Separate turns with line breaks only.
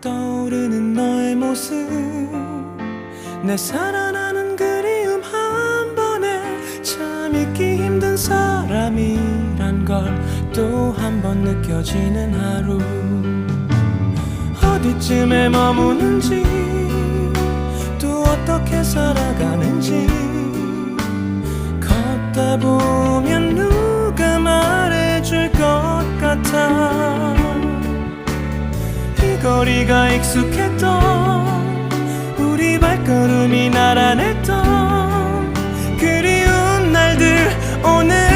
떠오르는 너의 모습 내 살아나는 그리움 한 번에 참 잊기 힘든 사람이란 걸 또 한 번 느껴지는 하루. 어디쯤에 머무는지 또 어떻게 살아가는지 걷다 보면 거리가 익숙했던 우리 발걸음이 날아냈던 그리운 날들 오늘